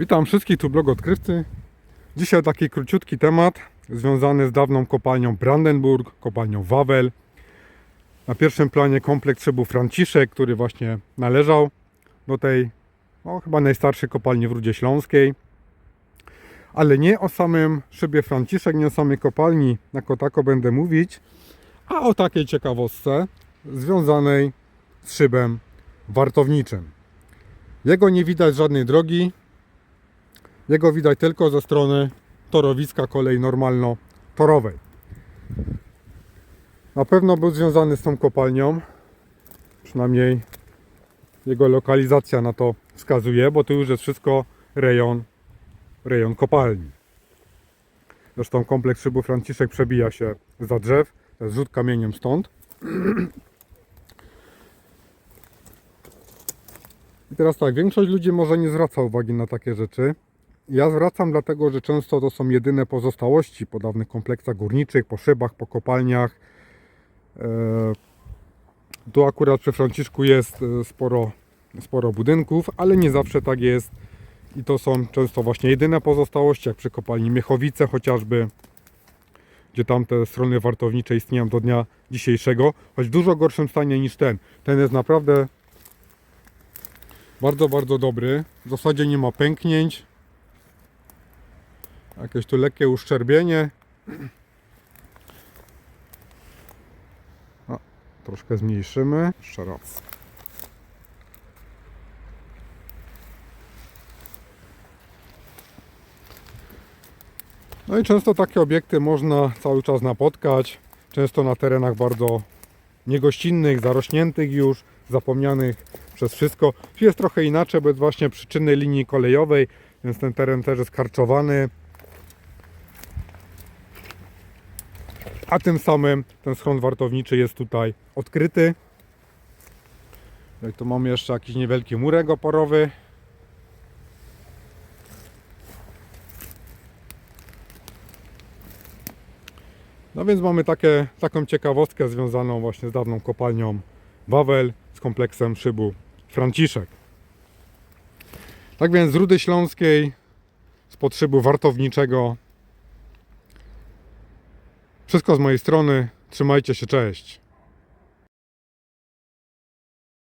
Witam wszystkich, tu blog odkrywcy. Dzisiaj taki króciutki temat związany z dawną kopalnią Brandenburg, kopalnią Wawel. Na pierwszym planie kompleks szybu Franciszek, który właśnie należał do tej no, chyba najstarszej kopalni w Rudzie Śląskiej. Ale nie o samym szybie Franciszek, nie o samej kopalni jako tako będę mówić, a o takiej ciekawostce związanej z szybem wartowniczym. Jego nie widać żadnej drogi, jego widać tylko ze strony torowiska kolei normalno-torowej. Na pewno był związany z tą kopalnią. Przynajmniej jego lokalizacja na to wskazuje, bo tu już jest wszystko rejon, rejon kopalni. Zresztą kompleks szybu Franciszek przebija się za drzew. To jest rzut kamieniem stąd. I teraz tak, większość ludzi może nie zwraca uwagi na takie rzeczy. Ja zwracam dlatego, że często to są jedyne pozostałości po dawnych kompleksach górniczych, po szybach, po kopalniach. E, Tu akurat przy Franciszku jest e, sporo, sporo budynków, ale nie zawsze tak jest. I to są często właśnie jedyne pozostałości, jak przy kopalni Miechowice chociażby, gdzie tam te strony wartownicze istnieją do dnia dzisiejszego, choć w dużo gorszym stanie niż ten. Ten jest naprawdę bardzo, bardzo dobry. W zasadzie nie ma pęknięć. Jakieś tu lekkie uszczerbienie. O, troszkę zmniejszymy. Raz. No i często takie obiekty można cały czas napotkać. Często na terenach bardzo niegościnnych, zarośniętych już, zapomnianych przez wszystko. Jest trochę inaczej, bo jest właśnie przy czynnej linii kolejowej, więc ten teren też jest karczowany. A tym samym ten schron wartowniczy jest tutaj odkryty. Jak tu mamy jeszcze jakiś niewielki murek oporowy. No więc mamy takie, taką ciekawostkę związaną właśnie z dawną kopalnią Wawel z kompleksem szybu Franciszek. Tak więc z Rudy Śląskiej, z podszybu wartowniczego. Wszystko z mojej strony. Trzymajcie się, cześć.